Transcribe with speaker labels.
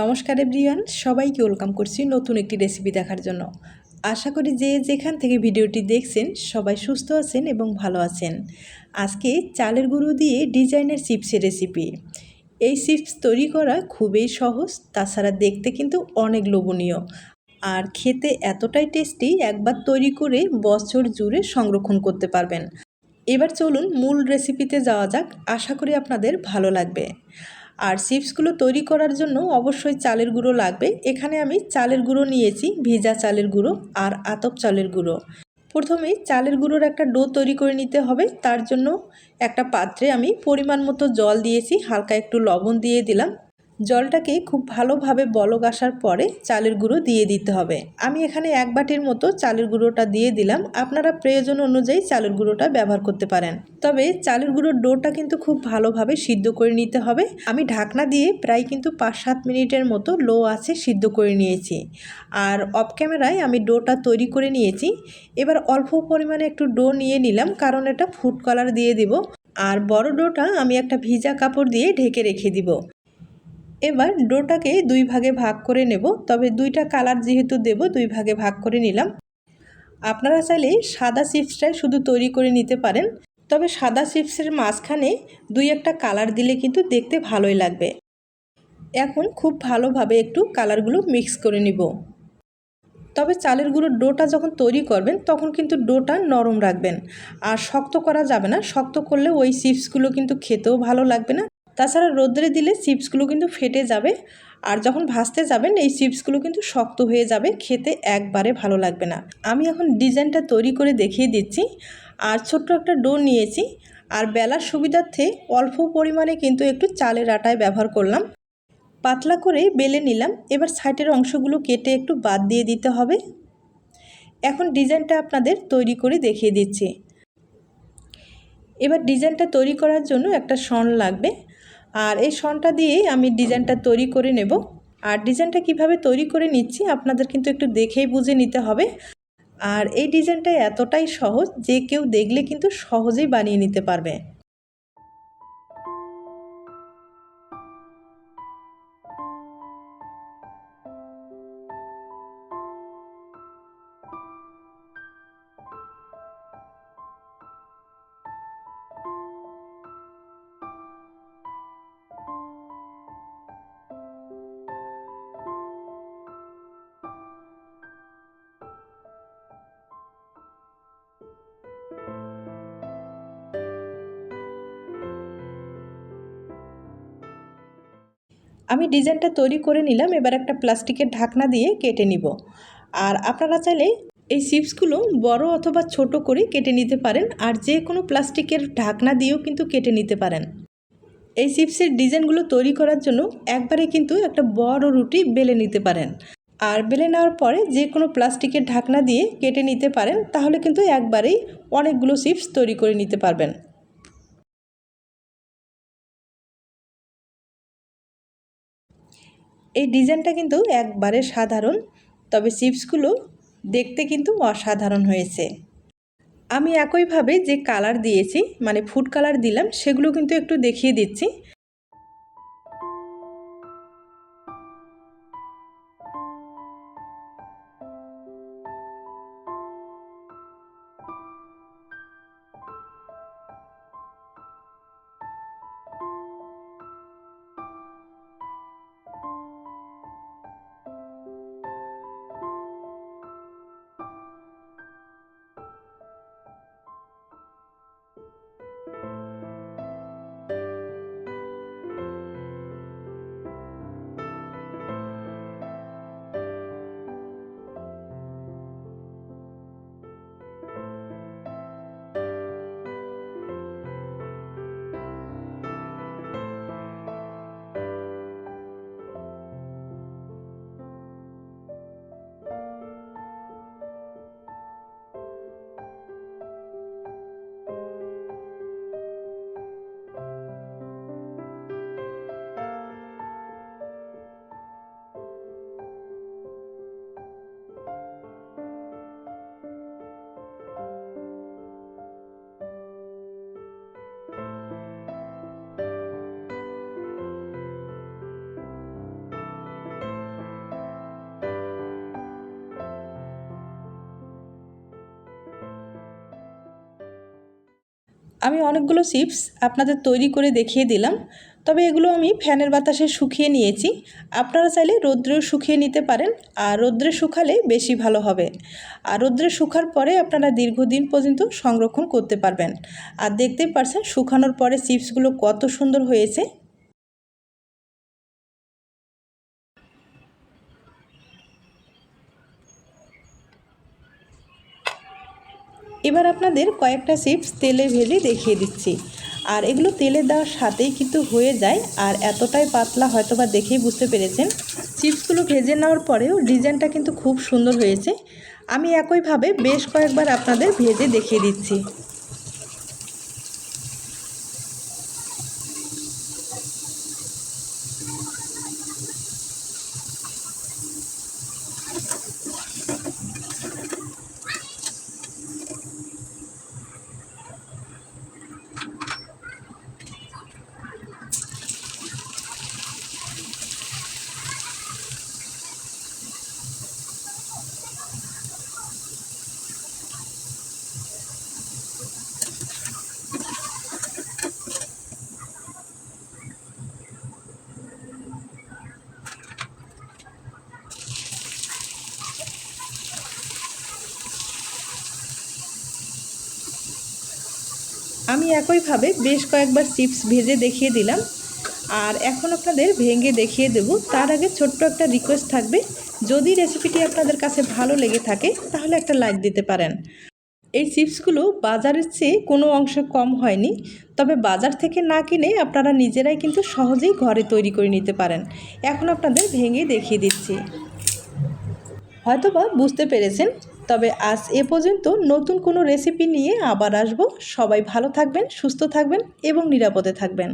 Speaker 1: নমস্কার এভরিওয়ান, সবাইকে ওয়েলকাম করছি নতুন একটি রেসিপি দেখার জন্য। আশা করি যে যেখান থেকে ভিডিওটি দেখছেন, সবাই সুস্থ আছেন এবং ভালো আছেন। আজকে চালের গুঁড়ো দিয়ে ডিজাইনের চিপসের রেসিপি। এই চিপস তৈরি করা খুবই সহজ, তাছাড়া দেখতে কিন্তু অনেক লোভনীয়। আর খেতে এতটাই টেস্টি, একবার তৈরি করে বছর জুড়ে সংরক্ষণ করতে পারবেন। এবার চলুন মূল রেসিপিতে যাওয়া যাক, আশা করি আপনাদের ভালো লাগবে। আর চিপসগুলো তৈরি করার জন্য অবশ্যই চালের গুঁড়ো লাগবে। এখানে আমি চালের গুঁড়ো নিয়েছি, ভিজা চালের গুঁড়ো আর আতপ চালের গুঁড়ো। প্রথমে চালের গুঁড়োর একটা ডো তৈরি করে নিতে হবে। তার জন্য একটা পাত্রে আমি পরিমাণ মতো জল দিয়েছি, হালকা একটু লবণ দিয়ে দিলাম। জলটাকে খুব ভালোভাবে বলক আসার পরে চালের গুঁড়ো দিয়ে দিতে হবে। আমি এখানে এক বাটির মতো চালের গুঁড়োটা দিয়ে দিলাম। আপনারা প্রয়োজন অনুযায়ী চালের গুঁড়োটা ব্যবহার করতে পারেন। তবে চালের গুঁড়োর ডোটা কিন্তু খুব ভালোভাবে সিদ্ধ করে নিতে হবে। আমি ঢাকনা দিয়ে প্রায় কিন্তু পাঁচ সাত মিনিটের মতো লো আছে সিদ্ধ করে নিয়েছি। আর অফ ক্যামেরায় আমি ডোটা তৈরি করে নিয়েছি। এবার অল্প পরিমাণে একটু ডো নিয়ে নিলাম, কারণ এটা ফুড কালার দিয়ে দিব। আর বড় ডোটা আমি একটা ভিজা কাপড় দিয়ে ঢেকে রেখে দিব। এবার ডোটাকে দুই ভাগে ভাগ করে নেব, তবে দুইটা কালার যেহেতু দেব, দুই ভাগে ভাগ করে নিলাম। আপনারা চাইলে সাদা চিপসটাই শুধু তৈরি করে নিতে পারেন, তবে সাদা চিপসের মাঝখানে দুই একটা কালার দিলে কিন্তু দেখতে ভালোই লাগবে। এখন খুব ভালোভাবে একটু কালারগুলো মিক্স করে নিব। তবে চালের গুঁড়োর ডোটা যখন তৈরি করবেন, তখন কিন্তু ডোটা নরম রাখবেন, আর শক্ত করা যাবে না। শক্ত করলে ওই চিপসগুলো কিন্তু খেতেও ভালো লাগবে না। তাছাড়া রোদ্রে দিলে চিপসগুলো কিন্তু ফেটে যাবে। আর যখন ভাজতে যাবেন, এই চিপসগুলো কিন্তু শক্ত হয়ে যাবে। খেতে একবারে ভালো লাগবে না। আমি এখন ডিজাইনটা তৈরি করে দেখিয়ে দিচ্ছি। আর ছোট্ট একটা ডো নিয়েছি। আর বেলার সুবিধার্থে অল্প পরিমাণে কিন্তু একটু চালের আটায় ব্যবহার করলাম। পাতলা করে বেলে নিলাম। এবার সাইডের অংশগুলো কেটে একটু বাদ দিয়ে দিতে হবে। এখন ডিজাইনটা আপনাদের তৈরি করে দেখিয়ে দিচ্ছি। এবার ডিজাইনটা তৈরি করার জন্য একটা শন লাগবে। আর এই শনটা দিয়েই আমি ডিজাইনটা তৈরি করে নেব। আর ডিজাইনটা কীভাবে তৈরি করে নিচ্ছি আপনাদের কিন্তু একটু দেখেই বুঝে নিতে হবে। আর এই ডিজাইনটা এতটাই সহজ যে কেউ দেখলে কিন্তু সহজেই বানিয়ে নিতে পারবে। আমি ডিজাইনটা তৈরি করে নিলাম, এবার একটা প্লাস্টিকের ঢাকনা দিয়ে কেটে নিব। আর আপনারা চাইলে এই চিপসগুলো বড় অথবা ছোট করে কেটে নিতে পারেন, আর যে কোনো প্লাস্টিকের ঢাকনা দিয়েও কিন্তু কেটে নিতে পারেন। এই চিপসের ডিজাইনগুলো তৈরি করার জন্য একবারে কিন্তু একটা বড় রুটি বেলে নিতে পারেন। আর বেলে নেওয়ার পরে যে কোনো প্লাস্টিকের ঢাকনা দিয়ে কেটে নিতে পারেন, তাহলে কিন্তু একবারেই অনেকগুলো চিপস তৈরি করে নিতে পারবেন। এই ডিজাইনটা কিন্তু একবারে সাধারণ, তবে চিপসগুলো দেখতে কিন্তু অসাধারণ হয়েছে। আমি একইভাবে যে কালার দিয়েছি মানে ফুড কালার দিলাম, সেগুলো কিন্তু একটু দেখিয়ে দিচ্ছি। আমি অনেকগুলো চিপস আপনাদের তৈরি করে দেখিয়ে দিলাম। তবে এগুলো আমি ফ্যানের বাতাসে শুকিয়ে নিয়েছি। আপনারা চাইলে রৌদ্রেও শুকিয়ে নিতে পারেন। আর রৌদ্রে শুকালে বেশি ভালো হবে। আর রৌদ্রে শুকার পরে আপনারা দীর্ঘদিন পর্যন্ত সংরক্ষণ করতে পারবেন। আর দেখতে পারছেন শুকানোর পরে চিপসগুলো কত সুন্দর হয়েছে। এবার আপনাদের কয়েকটা চিপস তেলে ভেজে দেখিয়ে দিচ্ছি। আর এগুলো তেলে দেওয়ার সাথেই কিন্তু হয়ে যায়। আর এতটাই পাতলা হয়তো বা দেখেই বুঝতে পেরেছেন। চিপসগুলো ভেজে নেওয়ার পরেও ডিজাইনটা কিন্তু খুব সুন্দর হয়েছে। আমি একইভাবে বেশ কয়েকবার আপনাদের ভেজে দেখিয়ে দিচ্ছি। আমি একইভাবে বেশ কয়েকবার চিপস ভেজে দেখিয়ে দিলাম। আর এখন আপনাদের ভেঙে দেখিয়ে দেব। তার আগে ছোট্ট একটা রিকোয়েস্ট থাকবে। যদি রেসিপিটি আপনাদের কাছে ভালো লেগে থাকে, তাহলে একটা লাইক দিতে পারেন। এই চিপসগুলো বাজারের চেয়ে কোনো অংশে কম হয়নি। তবে বাজার থেকে না কিনে আপনারা নিজেরাই কিন্তু সহজেই ঘরে তৈরি করে নিতে পারেন। এখন আপনাদের ভেঙে দেখিয়ে দিচ্ছি। হয়তোবা বুঝতে পেরেছেন তবে আজ এ পর্যন্ত নতুন কোনো রেসিপি নিয়ে আবার আসব। সবাই ভালো থাকবেন, সুস্থ থাকবেন এবং নিরাপদে থাকবেন।